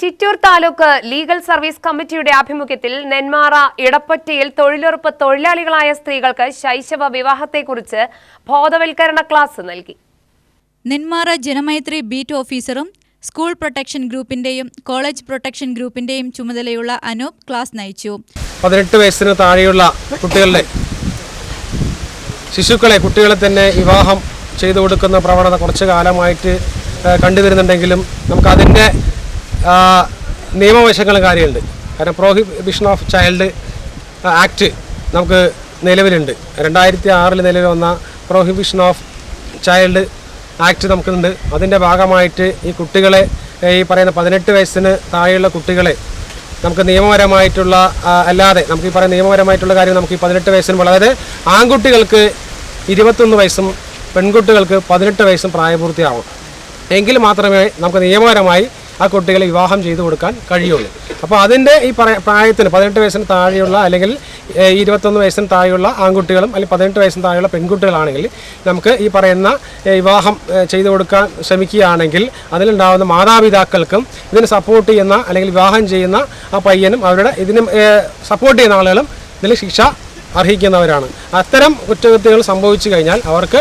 Chittur taluk legal service കമ്മിറ്റിയുടെ ആഭിമുഖ്യത്തിൽ നെന്മാറ ഇടപ്പറ്റയിൽ തൊഴിലുറപ്പ് തൊഴിലാളികളായ സ്ത്രീകൾക്ക് ശൈശവ വിവാഹത്തെക്കുറിച്ച് ബോധവൽക്കരണ ക്ലാസ് നൽകി. നെന്മാറ ജനമൈത്രി ബീറ്റ് ഓഫീസറും സ്കൂൾ പ്രൊട്ടക്ഷൻ ഗ്രൂപ്പിന്റെയും കോളേജ് പ്രൊട്ടക്ഷൻ ഗ്രൂപ്പിന്റെയും ചുമതലയുള്ള അനൂപ് ക്ലാസ് നയിച്ചു. പതിനെട്ട് വയസ്സിന് താഴെയുള്ള കുട്ടികളുടെ ശിശുക്കളെ കുട്ടികളെ തന്നെ വിവാഹം ചെയ്തു കൊടുക്കുന്ന പ്രവണത കുറച്ച് കാലമായിട്ട് കണ്ടുവരുന്നുണ്ടെങ്കിലും നമുക്കതിന്റെ നിയമവശങ്ങളും കാര്യമുണ്ട് കാരണം പ്രോഹിബിഷൻ ഓഫ് ചൈൽഡ് ആക്ട് നമുക്ക് നിലവിലുണ്ട്. രണ്ടായിരത്തി ആറിൽ നിലവിൽ വന്ന പ്രോഹിബിഷൻ ഓഫ് ചൈൽഡ് ആക്ട് നമുക്കുണ്ട്. അതിന്റെ ഭാഗമായിട്ട് ഈ കുട്ടികളെ ഈ പറയുന്ന പതിനെട്ട് വയസ്സിന് താഴെയുള്ള കുട്ടികളെ നമുക്ക് നിയമപരമായിട്ടുള്ള അല്ലാതെ നമുക്ക് ഈ പറയുന്ന നിയമപരമായിട്ടുള്ള കാര്യം നമുക്ക് ഈ പതിനെട്ട് വയസ്സിന് വളരെ ആൺകുട്ടികൾക്ക് ഇരുപത്തൊന്ന് വയസ്സും പെൺകുട്ടികൾക്ക് പതിനെട്ട് വയസ്സും പ്രായപൂർത്തിയാവും. എങ്കിൽ മാത്രമേ നമുക്ക് നിയമപരമായി ആ കുട്ടികളെ വിവാഹം ചെയ്തു കൊടുക്കാൻ കഴിയുള്ളൂ. അപ്പോൾ അതിന്റെ ഈ പ്രായത്തിന് പതിനെട്ട് വയസ്സിന് താഴെയുള്ള അല്ലെങ്കിൽ ഇരുപത്തൊന്ന് വയസ്സിന് താഴെയുള്ള ആൺകുട്ടികളും അല്ലെങ്കിൽ പതിനെട്ട് വയസ്സിന് താഴെയുള്ള പെൺകുട്ടികളാണെങ്കിൽ നമുക്ക് ഈ പറയുന്ന വിവാഹം ചെയ്തു കൊടുക്കാൻ ശ്രമിക്കുകയാണെങ്കിൽ അതിലുണ്ടാകുന്ന മാതാപിതാക്കൾക്കും ഇതിന് സപ്പോർട്ട് ചെയ്യുന്ന അല്ലെങ്കിൽ വിവാഹം ചെയ്യുന്ന ആ പയ്യനും അവരുടെ ഇതിനും സപ്പോർട്ട് ചെയ്യുന്ന ആളുകളും ഇതിൽ ശിക്ഷ അർഹിക്കുന്നവരാണ്. അത്തരം കുറ്റകൃത്യങ്ങൾ സംഭവിച്ചു കഴിഞ്ഞാൽ അവർക്ക്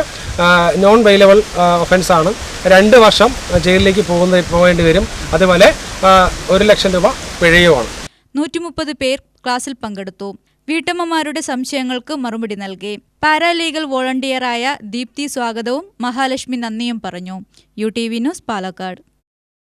നോൺ ബെയിലബിൾ ഒഫൻസാണ് രണ്ട് വർഷം ജയിലിലേക്ക് പോകുന്ന പോകേണ്ടി വരും. അതുപോലെ ഒരു ലക്ഷം രൂപ പിഴയുമാണ് നൂറ്റി മുപ്പത് പേർ ക്ലാസ്സിൽ പങ്കെടുത്തു. വീട്ടമ്മമാരുടെ സംശയങ്ങൾക്ക് മറുപടി നൽകി. പാരാലീഗൽ വോളണ്ടിയറായ ദീപ്തി സ്വാഗതവും മഹാലക്ഷ്മി നന്ദിയും പറഞ്ഞു. U T V news Palakkad.